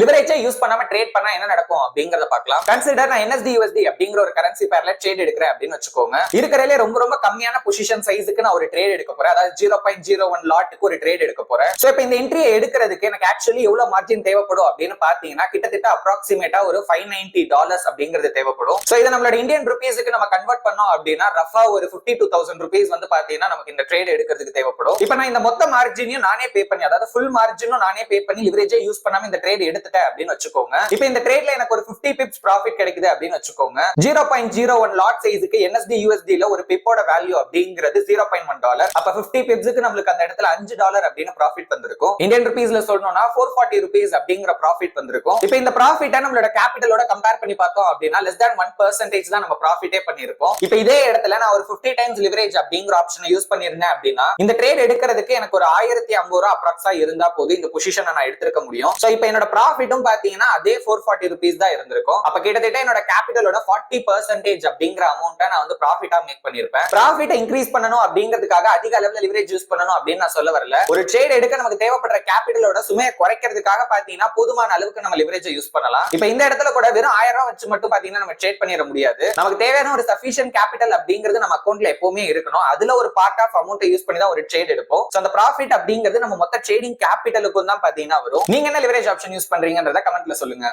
லிவரேஜை use பண்ணாம trade பண்ணா என்ன நடக்கும் அப்படிங்கறத பாக்கலாம் கன்சிடர் நான் என்எஸ்டி யூஎஸ்டி அப்படிங்கிற ஒரு கரன்சி பேர்ல ட்ரேட் எடுக்கிறேன் அப்படின்னு வச்சுக்கோங்க. இருக்கிறதுல ரொம்ப ரொம்ப கம்மியான பொசிஷன் சைஸுக்கு நான் ஒரு ட்ரேட் எடுக்க போறேன். அதாவது ஜீரோ பாயிண்ட் ஜீரோ ஒன் லாட்டுக்கு ஒரு ட்ரேட் எடுக்க போறேன். சோ இப்போ இந்த என்ட்ரியை எடுக்கிறதுக்கு எனக்கு ஆக்சுவலி எவ்வளவு மார்ஜின் தேவைப்படும் அப்படின்னு பாத்தீங்கன்னா கிட்டத்தட்ட அப்ராக்சிமேட்டா ஒரு ஃபைவ் நைன்டி டாலர்ஸ் அப்படிங்கிறது தேவைப்படும். சோ இதை நம்மளோட இந்தியன் ருபீஸுக்கு நம்ம கன்வெர்ட் பண்ணோம் அப்படின்னா ரஃபா ஒரு ஃபிஃப்டி டூ தௌசண்ட் ருபீஸ் வந்து பாத்தீங்கன்னா நமக்கு இந்த ட்ரேட் எடுக்கிறதுக்கு தேவைப்படும். இப்ப நான் இந்த மொத்த மார்ஜினையும் நானே பே பண்ணி அதாவது ஃபுல் மார்ஜினும் நானே பே பண்ணி லிவரேஜே யூஸ் பண்ணாம இந்த ட்ரேட் எடுத்துட்டேன் அப்படின்னு வச்சுக்கோங்க. இப்போ இந்த ட்ரேட்ல எனக்கு ஒரு 50 பிப்ஸ் ப்ராஃபிட் கிடைக்குது அப்படின்னு வச்சுக்கோங்க. Zero point zero one lot சைஸுக்கு என்எஸ்டி யூஎஸ்டில ஒரு பிப்போட வேல்யூ அப்படிங்கிறது ஜீரோ பாயிண்ட் ஒன் டாலர் அப்ப பிப்டி பிப்ஸுக்கு நம்மளுக்கு அந்த இடத்துல அஞ்சு டாலர் அப்படின்னு ப்ராஃபிட் வந்திருக்கும். இந்தியன் ருபீஸ்ல சொல்லணும்னா ஃபோர் ஃபார்ட்டி ருபீஸ் அப்படிங்கிற ப்ராஃபிட் வந்திருக்கும். இப்போ இந்த ப்ராஃபிட்டை நம்மளோட கேபிட்டலோட கம்பேர் பண்ணி பார்த்தோம் அப்படின்னா லெஸ் தேன் ஒன் பர்சன்டேஜ் தான் நம்ம ப்ராஃபிட்டே பண்ணிருக்கோம் இப்போ இதே இடத்துல நான் ஒரு 50 டைம்ஸ் லிவரேஜ் அப்படிங்கிற ஆப்ஷனை யூஸ் பண்ணிருந்தேன் அப்படின்னா இந்த ட்ரேட் எடுக்கிறதுக்கு எனக்கு ஒரு ஆயிரத்தி ஐம்பது ரூபா அப்ராக்ஸா இருந்தா போது இந்த பொசிஷனை நான் எடுத்திருக்க முடியும். சோ இப்போ என்னோட ப்ராஃபிட் ப்ராஃபிட்டும் பாத்தீங்கன்னா அதே ஃபோர் ஃபார்ட்டி ருபீஸ் தான் இருந்திருக்கும். அப்ப கிட்டத்தட்ட என்னோட கேபிட்டலோட ஃபார்ட்டி பர்சன்டேஜ் அப்படிங்கிற அமௌண்ட்டை நான் வந்து ப்ராஃபிட்டா மேக் பண்ணிருப்பேன். ப்ராஃபிட்டை இன்க்ரீஸ் பண்ணணும் அப்படிங்கிறதுக்காக அதிக அளவுல லிவரேஜ் யூஸ் பண்ணணும் அப்படின்னு நான் சொல்ல வரல. ஒரு ட்ரேட் எடுக்க நமக்கு தேவைப்படுற கேபிட்டலோட சுமையை குறைக்கிறதுக்காக பாத்தீங்கன்னா போதுமான அளவுக்கு நம்ம லிவரேஜ் யூஸ் பண்ணலாம். இப்ப இந்த இடத்துல கூட வெறும் ஆயிரம் ரூபாய் வச்சு மட்டும் பாத்தீங்கன்னா நம்ம ட்ரேட் பண்ணிட முடியாது. நமக்கு தேவையான ஒரு சஃபிஷியன் கேபிட்டல் அப்படிங்கிறது நம்ம அக்கௌண்ட்ல எப்பவுமே இருக்கணும். அதுல ஒரு பார்ட் ஆஃப் அமௌண்ட் யூஸ் பண்ணி தான் ஒரு ட்ரேட் எடுப்போம். அந்த ப்ராஃபிட் அப்படிங்கிறது நம்ம மொத்த ட்ரேடிங் கேபிட்டலுக்கும் தான் பாத்தீங்கன்னா வரும். நீங்க என்ன லிவரேஜ் ஆப்ஷன் யூஸ் பண்றீங்கன்றத கமெண்ட்ல சொல்லுங்க.